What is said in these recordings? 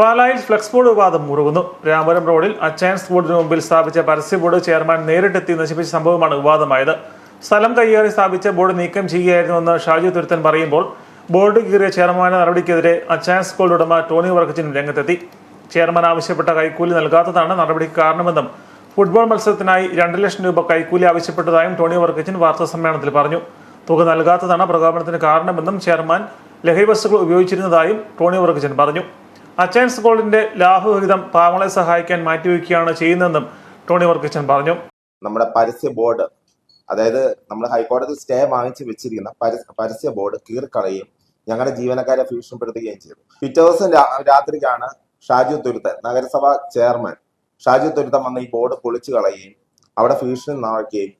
പാലായിൽ flex board വിവാദം മുറുകുന്നു. രാമപുരം റോഡിൽ അച്ചയൻസ് ബോർഡിന് മുമ്പിൽ സ്ഥാപിച്ച പരസ്യ ബോർഡ് ചെയർമാൻ നേരിട്ടെത്തി നശിപ്പിച്ച സംഭവമാണ് വിവാദമായത്. സ്ഥലം കൈയേറി സ്ഥാപിച്ച ബോർഡ് നീക്കം ചെയ്യുകയായിരുന്നുവെന്ന് ഷാജു തുരുത്തൻ പറയുമ്പോൾ ബോർഡ് കീറിയ ചെയർമാന്റെ നടപടിക്കെതിരെ അച്ചയൻസ് ബോർഡ് ഉടമ ടോണി വർക്കച്ചിനും രംഗത്തെത്തി. ചെയർമാൻ ആവശ്യപ്പെട്ട കൈക്കൂലി നൽകാത്തതാണ് നടപടിക്ക് കാരണമെന്നും ഫുട്ബോൾ മത്സരത്തിനായി രണ്ട് ലക്ഷം രൂപ കൈക്കൂലി ആവശ്യപ്പെട്ടതായും ടോണി വർക്കച്ചിൻ വാർത്താ സമ്മേളനത്തിൽ പറഞ്ഞു. തുക നൽകാത്തതാണ് പ്രകോപനത്തിന് കാരണമെന്നും ചെയർമാൻ ലഹരി വസ്തുക്കൾ ഉപയോഗിച്ചിരുന്നതായും ടോണി വർക്കച്ചൻ പറഞ്ഞു. അച്ചയൻസ് ഗോൾഡിന്റെ ലാഭവിഹിതം പാവങ്ങളെ സഹായിക്കാൻ മാറ്റിവെക്കുകയാണ് ചെയ്യുന്നതെന്നും ടോണി വർക്കിച്ചൻ പറഞ്ഞു. നമ്മുടെ പരസ്യ ബോർഡ് അതായത് നമ്മൾ ഹൈക്കോടതി സ്റ്റേ വാങ്ങിച്ച് വെച്ചിരിക്കുന്ന പരസ്യ ബോർഡ് കീറിക്കളയും ഞങ്ങളുടെ ജീവനക്കാരെ ഭീഷണിപ്പെടുത്തുകയും ചെയ്തു. പിറ്റേ ദിവസം രാത്രിക്കാണ് ഷാജു തുരുത്തൻ നഗരസഭ ചെയർമാൻ ഷാജു തുരുത്തൻ വന്ന് ഈ ബോർഡ് പൊളിച്ചു കളയുകയും അവിടെ ഭീഷണി നടക്കുകയും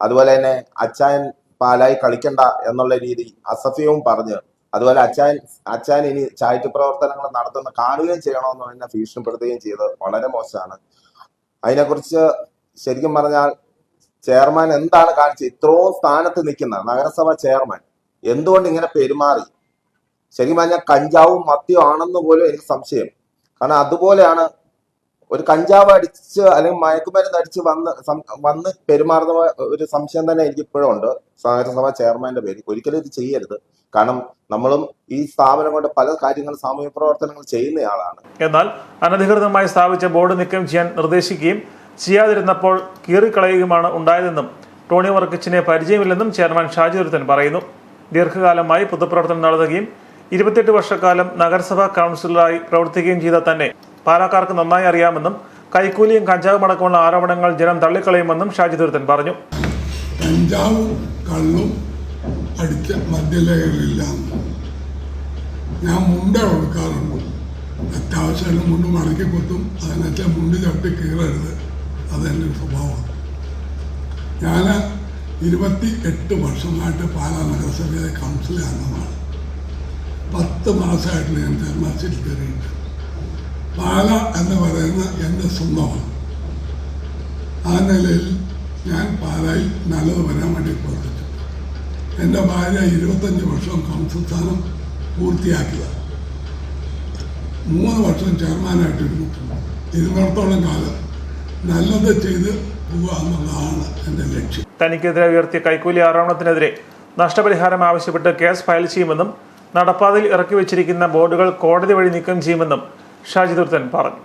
അതുപോലെ തന്നെ അച്ചായൻ പാലായി കളിക്കണ്ട എന്നുള്ള രീതി അസഫ്യവും പറഞ്ഞ് അതുപോലെ അച്ചാൻ അച്ചാൻ ഇനി ചാരിറ്റി പ്രവർത്തനങ്ങൾ നടത്തുന്ന കാണുകയും ചെയ്യണമെന്ന് എന്നെ ഭീഷണിപ്പെടുത്തുകയും ചെയ്തത് വളരെ മോശമാണ്. അതിനെക്കുറിച്ച് ശരിക്കും പറഞ്ഞാൽ ചെയർമാൻ എന്താണ് കാണിച്ചത്? ഇത്രയും സ്ഥാനത്ത് നിൽക്കുന്ന നഗരസഭ ചെയർമാൻ എന്തുകൊണ്ട് ഇങ്ങനെ പെരുമാറി? ശരിക്കും പറഞ്ഞാൽ കഞ്ചാവും മദ്യവും ആണെന്ന് പോലും എനിക്ക് സംശയം. കാരണം അതുപോലെയാണ് ഒരു കഞ്ചാവ് അടിച്ച് അല്ലെങ്കിൽ മയക്കുമരുന്ന് അടിച്ച് വന്ന് വന്ന് പെരുമാറുന്ന ഒരു സംശയം തന്നെ എനിക്ക് ഇപ്പോഴും ഉണ്ട്. സഹകരണസഭ ചെയർമാന്റെ പേര് ഒരിക്കലും ഇത് ചെയ്യരുത്. കാരണം നമ്മളും ഈ സ്ഥാപനം കൊണ്ട് പല കാര്യങ്ങളും സാമൂഹ്യ പ്രവർത്തനങ്ങൾ ചെയ്യുന്നയാളാണ്. എന്നാൽ അനധികൃതമായി സ്ഥാപിച്ച ബോർഡ് നീക്കം ചെയ്യാൻ നിർദ്ദേശിക്കുകയും ചെയ്യാതിരുന്നപ്പോൾ കീറിക്കളയുകയുമാണ് ഉണ്ടായതെന്നും ടോണി വർക്കിച്ചിനെ പരിചയമില്ലെന്നും ചെയർമാൻ ഷാജി ഒരുത്തൻ പറയുന്നു. ദീർഘകാലമായി പൊതുപ്രവർത്തനം നടത്തുകയും ഇരുപത്തിയെട്ട് വർഷക്കാലം നഗരസഭാ കൗൺസിലറായി പ്രവർത്തിക്കുകയും ചെയ്ത തന്നെ പാലക്കാർക്ക് നന്നായി അറിയാമെന്നും കൈക്കൂലിയും കഞ്ചാവും അടക്കമുള്ള ആരോപണങ്ങൾ ജനം തള്ളിക്കളയുമെന്നും ഷാജി തുരുത്തൻ പറഞ്ഞു. കഞ്ചാവും കള്ളും അടിച്ച മദ്യലഹരില്ല ഞാൻ മുണ്ട കൊടുക്കാറുണ്ട്. അത്യാവശ്യം മുണ്ട് മടക്കി കൊത്തും അതിനകത്ത് മുണ്ട് ചവിട്ടി കീറരുത്. അതെന്റെ സ്വഭാവം. ഞാൻ ഇരുപത്തി എട്ട് വർഷമായിട്ട് പാലാ നഗരസഭയിലെ കൗൺസിലർ അംഗമാണ്. പത്ത് മാസമായിട്ട് ഞാൻ കയറിയിട്ട് പാല എന്ന് പറയുന്ന എന്റെ സ്വന്തമാണ്. ആ നിലയിൽ ഞാൻ പാലായി നല്ലത് വരാൻ വേണ്ടി പ്രവർത്തിച്ചു. എന്റെ ഭാര്യ ഇരുപത്തഞ്ച് വർഷം കൗൺസിൽ പൂർത്തിയാക്കിയ മൂന്ന് വർഷം ചെയർമാനായിട്ട് ഇരുന്നിട്ടുണ്ട്. ഇരുന്നിടത്തോളം കാലം നല്ലത് ചെയ്ത് പോവുക എന്നുള്ളതാണ് എന്റെ ലക്ഷ്യം. തനിക്കെതിരെ ഉയർത്തിയ കൈക്കൂലി ആരോപണത്തിനെതിരെ നഷ്ടപരിഹാരം ആവശ്യപ്പെട്ട് കേസ് ഫയൽ ചെയ്യുമെന്നും നടപ്പാതയിൽ ഇറക്കി വെച്ചിരിക്കുന്ന ബോർഡുകൾ കോടതി വഴി നീക്കം ചെയ്യുമെന്നും ഷാജിദുർത്തൻ പറഞ്ഞു